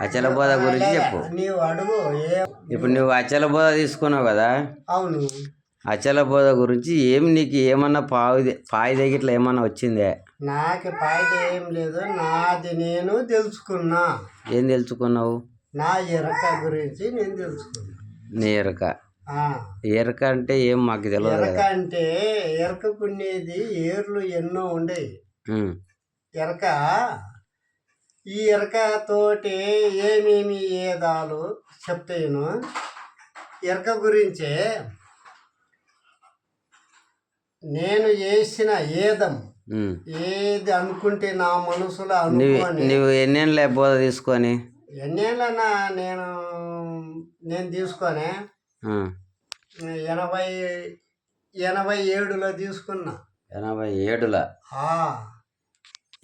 అచల బోధ గురించి చెప్పు. నీవు అడుగు ఏ ఇప్పుడు నువ్వు అచల బోధ తీసుకున్నావు కదా? అవును. అచల బోధ గురించి ఏమి నీకు ఏమన్నా పావు పాయి ఇట్లా ఏమన్నా వచ్చిందే? నాకు ఫాయిదా ఏం లేదు నాది నేను తెలుసుకున్నా. ఏం తెలుసుకున్నావు? నా ఎరక గురించి నేను తెలుసుకున్నా. నీ ఎరక. ఎరక అంటే ఏం మాకు తెలియదు ఎరక అంటే ఎరకకునేది ఏర్లు ఎన్నో ఉండేవి ఎరక ఈ ఎరక తోటి ఏమేమి ఏదాలు చెప్తాను ఎరక గురించే నేను చేసిన ఏదం. ఏది అనుకుంటే నా మనసులో నువ్వు అనుకోని నువ్వు ఎన్నేళ్ళ బోధ తీసుకొని? ఎన్నేళ్ళనా నేను నేను తీసుకొని? ఎనభై ఎనభై ఏడులో తీసుకున్నా. ఎనభై ఏడుల?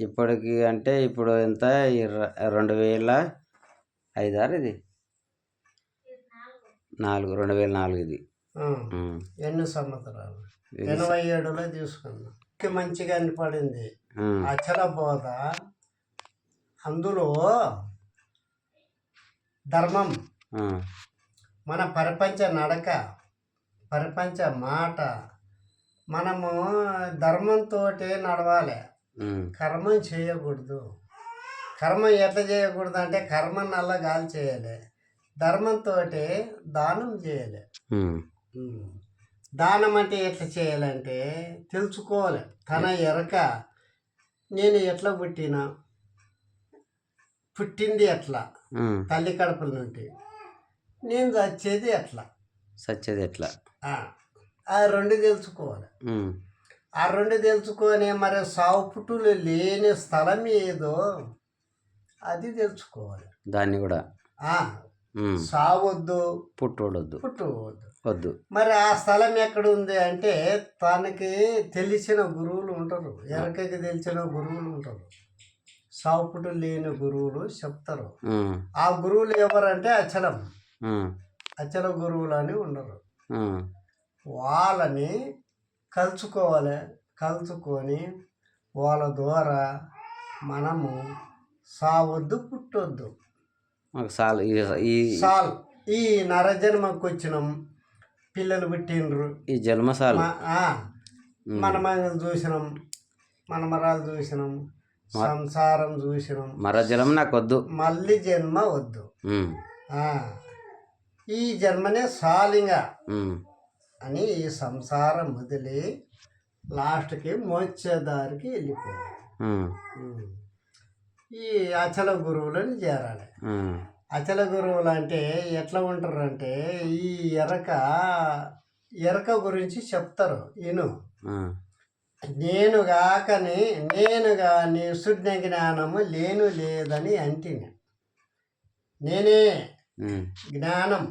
ఇప్పటికి అంటే ఇప్పుడు ఎంత? రెండు వేల ఐదారు ఇది. నాలుగు రెండు వేల నాలుగు ఇది. ఎన్ని సంవత్సరాలు? ఎనభై ఏడులో తీసుకున్నా. మంచిగా అనిపడింది. అచల బోధ. అందులో ధర్మం. మన ప్రపంచ నడక ప్రపంచ మాట. మనము ధర్మంతో నడవాలి. కర్మం చేయకూడదు. కర్మ ఎట్లా చేయకూడదు అంటే కర్మ నల్ల గాలి చేయాలి. ధర్మంతో దానం చేయాలి. దానం అంటే ఎట్లా చేయాలంటే తెలుసుకోవాలి. తన ఎరక నేను ఎట్లా పుట్టినా? పుట్టింది ఎట్లా. తల్లి కడుపుల నుండి. నేను చచ్చేది ఎట్లా? సచ్చేది ఎట్లా? ఆ, రెండు తెలుసుకోవాలి. ఆ రెండు తెలుసుకొని మరి సావు పుట్టులు లేని స్థలం ఏదో అది తెలుసుకోవాలి. దాన్ని కూడా. సావొద్దు పుట్టోడొద్దు. పుట్టువద్దు వద్దు. మరి ఆ స్థలం ఎక్కడ ఉంది అంటే తనకి తెలిసిన గురువులు ఉంటారు. ఎరకకి తెలిసిన గురువులు ఉంటారు. సావు పుట్టు లేని గురువులు చెప్తారు. ఆ గురువులు ఎవరంటే అచలం. అచల గురువులు అని ఉండరు. వాళ్ళని కలుసుకోవాలి కలుసుకొని వాళ్ళ ద్వారా మనము సావద్దు పుట్టొద్దు. చాలు ఈ- సాల్. ఈ నరజన్మకు వచ్చినాం పిల్లలు పుట్టిండ్రు. ఈ జన్మ ఆ, మనమంగలు చూసినాం మనమరాలు చూసినాం సంసారం చూసినాం. మరో జలం నాకు వద్దు మళ్ళీ జన్మ వద్దు. ఈ జన్మనే సాలింగా. అని ఈ సంసారం వదిలి లాస్ట్కి వెళ్ళిపోవాలి ఉమ్, ఉమ్. ఈ అచల గురువులని చేరాలి. అచల గురువులు అంటే ఎట్లా ఉంటారు అంటే ఈ ఎరక ఎరక గురించి చెప్తారు. ఉమ్, నేను కాకని నేను కానీ శుద్ధ జ్ఞానము లేను లేదని అంటిని. నేనే జ్ఞానం.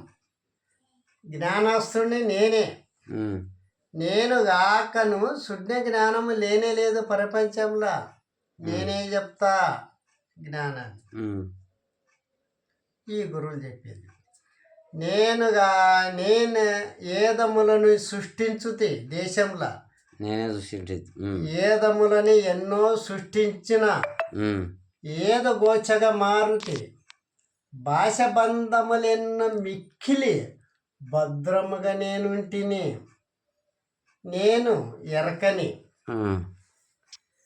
జ్ఞానస్తుడిని నేనే. నేను కాకను శుద్ధ జ్ఞానము లేనే లేదు ప్రపంచంలో. నేనే చెప్తా జ్ఞానాన్ని. ఈ గురువులు చెప్పింది. నేనుగా నేను ఏదములను సృష్టించుతి దేశంలో. నేనే సృష్టి ఏదములని ఎన్నో సృష్టించిన. ఏద గోచగా మారుతి. భాష బంధములెన్న మిక్కిలి. భద్రముగా నేనుంటిని నేను ఎరకని.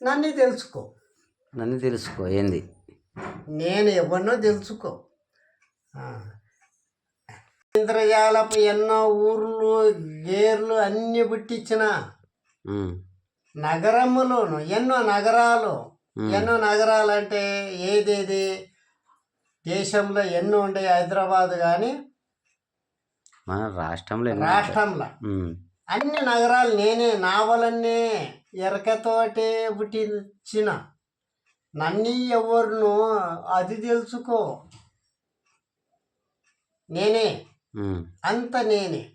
నన్ను తెలుసుకో. నన్ను తెలుసుకో ఏంది? నేను ఎవరినో తెలుసుకో. ఇంద్రజాలపు ఎన్నో ఊర్లు గేర్లు అన్ని పుట్టించిన నగరములోను ఎన్నో నగరాలు. ఎన్నో నగరాలు అంటే ఏదేది? దేశంలో ఎన్నో ఉండే హైదరాబాద్ కానీ మన రాష్ట్రంలో రాష్ట్రంలో. అన్ని నగరాలు నేనే నావలన్నే ఎరకతోటే పుట్టించిన. నన్ను ఎవరును అది తెలుసుకో. నేనే. అంత నేనే.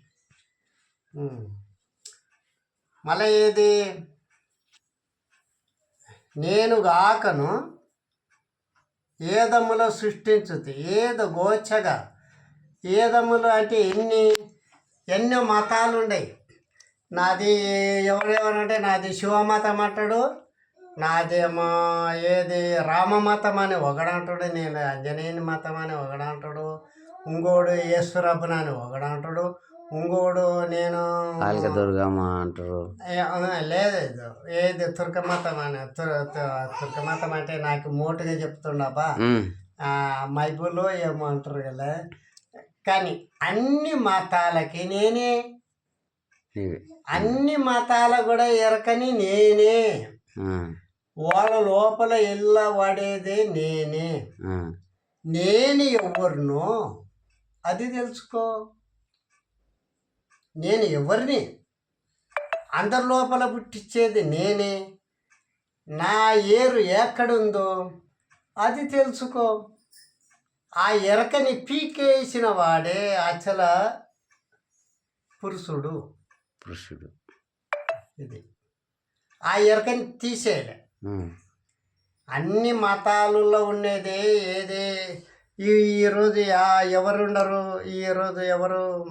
మళ్ళీ ఏది? నేను గాకను ఏదములో సృష్టించుతి ఏదో గోచగా ఏదములు అంటే ఎన్ని ఎన్నో మతాలు ఉన్నాయి నాది ఎవరెవరంటే నాది శివమతం అంటాడు నాదేమో ఏది రామ మతం అని ఒకడంటాడు నేను అంజనేయుని మతం అని ఒకడంటాడు ఇంకోడు ఈశ్వరప్పని అని ఒకడంటాడు ఇంకోడు నేను దుర్గమ్మ అంటారు. లేదు. ఏది తుర్క మతం అని తుర్- తుర్- తుర్క మతం అంటే నాకు మోటుగా చెప్తుండబ్బా ఉమ్, మైబుల్లో ఏమో అంటారు కదా కానీ అన్ని మతాలకి నేనే. అన్ని మతాల కూడా ఎరకని నేనే. వాళ్ళ లోపల ఎల్ల పడేదే నేనే. నేను ఎవరినో అది తెలుసుకో. నేను ఎవరిని అందరి లోపల పుట్టించేది నేనే. నా ఏరు ఎక్కడుందో అది తెలుసుకో. ఆ ఎరకని పీకేసిన వాడే అచల పురుషుడు. పురుషుడు. ఇది. ఆ ఎరకని తీసేయలే. అన్ని మతాలలో ఉండేది ఏది. ఈ ఈరోజు ఆ- ఎవరు? ఉండరు ఈరోజు ఎవరు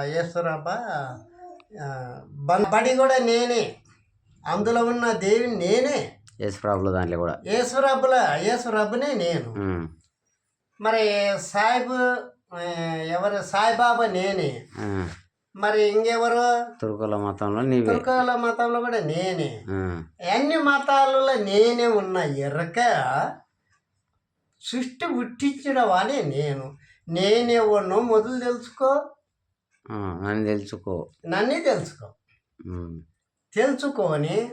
వేస్తారబ్బా బడి కూడా నేనే. అందులో ఉన్న దేవి నేనే. యేసు ప్రభుల దాంట్లో కూడా. యేసురబ్బుల యేసురబ్బునే నేను. మరి సాయిబు ఎవరు? సాయిబాబా నేనే. మరి ఇంకెవరు? తురుకుల మతంలో నీవే. తుర్కాల మతంలో కూడా నేనే. అన్ని మతాలలో నేనే ఉన్న ఎరక సృష్టి పుట్టించిన వాడే నేను. నేనెవరినో మొదలు తెలుసుకో. నన్ను తెలుసుకో. నన్నే తెలుసుకో. తెలుసుకొని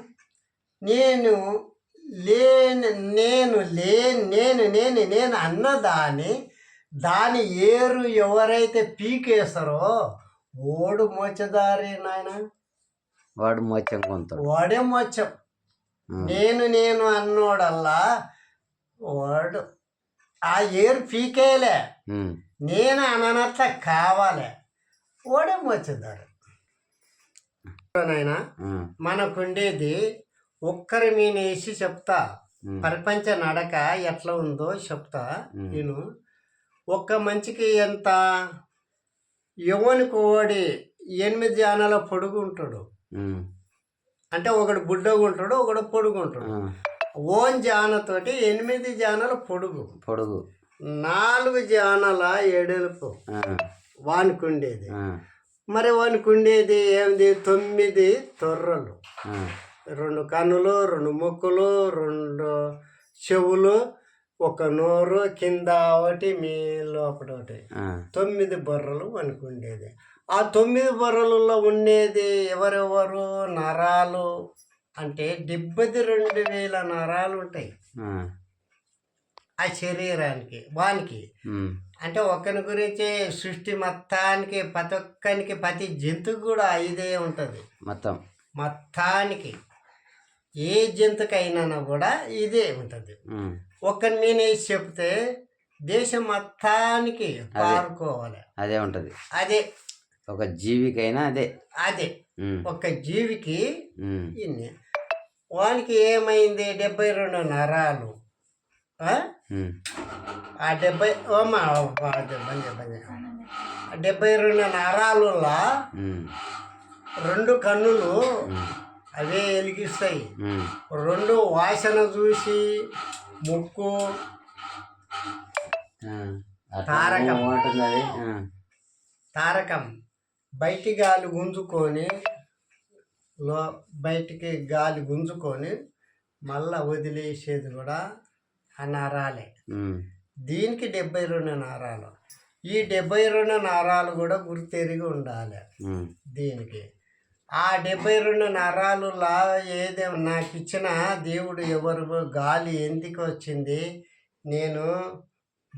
నేను లేని నేను లే నేను నేను నేను అన్నదాన్ని దాని ఏరు ఎవరైతే పీకేస్తారో ఓడు మోచదారి నాయన. వాడు మోచం కొంతాడు. వాడే మోచం నేను నేను అన్నోడల్లా వాడు ఆ ఏరు పీకేయలే. నేను అననట్ల కావాలి. ఓడే మోచుదారు నాయనా మనకుండేది ఒక్కరి మీద వేసి చెప్తా ప్రపంచ నడక ఎట్లా ఉందో చెప్తా. నేను ఒక్క మంచికి ఎంత యువనికి ఓడి ఎనిమిది జానాల పొడుగు ఉంటాడు అంటే ఒకడు బుడ్డగా ఉంటాడు ఒకడు పొడుగు ఉంటాడు ఓన్ జానతోటి ఎనిమిది జానల పొడుగు. పొడుగు. నాలుగు జానల వానికి ఉండేది మరి వానికి ఉండేది ఏంది తొమ్మిది తొర్రలు. రెండు కన్నులు రెండు ముక్కులు రెండు చెవులు ఒక నోరు కింద ఒకటి మీ లోపల ఒకటి. తొమ్మిది బొర్రలు ఉండేది ఆ తొమ్మిది బొర్రలలో ఉండేది ఎవరెవరు? నరాలు. అంటే డెబ్బై రెండు వేల నరాలు ఉంటాయి. ఆ, శరీరానికి వానికి. అంటే ఒక్కని గురించి సృష్టి మొత్తానికి ప్రతి ఒక్కనికి ప్రతి జంతువు కూడా ఇదే ఉంటుంది. మొత్తం. మొత్తానికి. ఏ జంతుకైనా కూడా ఇదే ఉంటుంది. ఒక్కని మీద వేసి చెప్తే దేశం మొత్తానికి పారుకోవాలి. అదే ఉంటుంది. అదే. ఒక జీవికైనా అదే. అదే. ఒక జీవికి ఇన్ని. వానికి ఏమైంది? డెబ్బై రెండు నరాలు. ఆ? డెబ్బై ఓమా బంజ బంజ ఆ డెబ్బై రెండు నరాలులా రెండు కన్నులు అవే వెలిగిస్తాయి రెండు వాసన చూసి ముక్కు తారకం. తారకం. బయటి గాలి గుంజుకొని లో బయటికి గాలి గుంజుకొని మళ్ళా వదిలేసేది కూడా ఆ నరాలే. దీనికి డెబ్బై రెండు నరాలు. ఈ డెబ్బై రెండు నరాలు కూడా గుర్తెరిగి ఉండాలి. దీనికి. ఆ డెబ్బై రెండు నరాలులా ఏదే నాకు ఇచ్చిన దేవుడు ఎవరు? గాలి ఎందుకు వచ్చింది? నేను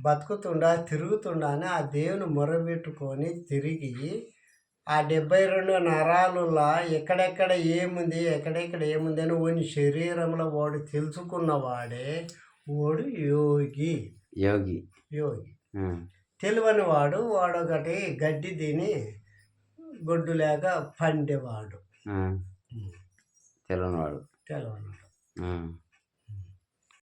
బతుకుతుండా తిరుగుతుండా అని ఆ దేవుని మొరబెట్టుకొని తిరిగి ఆ డెబ్బై రెండు నరాలులా ఎక్కడెక్కడ ఏముంది ఎక్కడెక్కడ ఏముంది అని ఓని శరీరంలో వాడు తెలుసుకున్నవాడే వాడు యోగి. యోగి. యోగి. తెలివని వాడు వాడొకటి గడ్డి తిని గొడ్డు లేక పండేవాడు. ఆ, తెలియనివాడు తెలివని ఉమ్,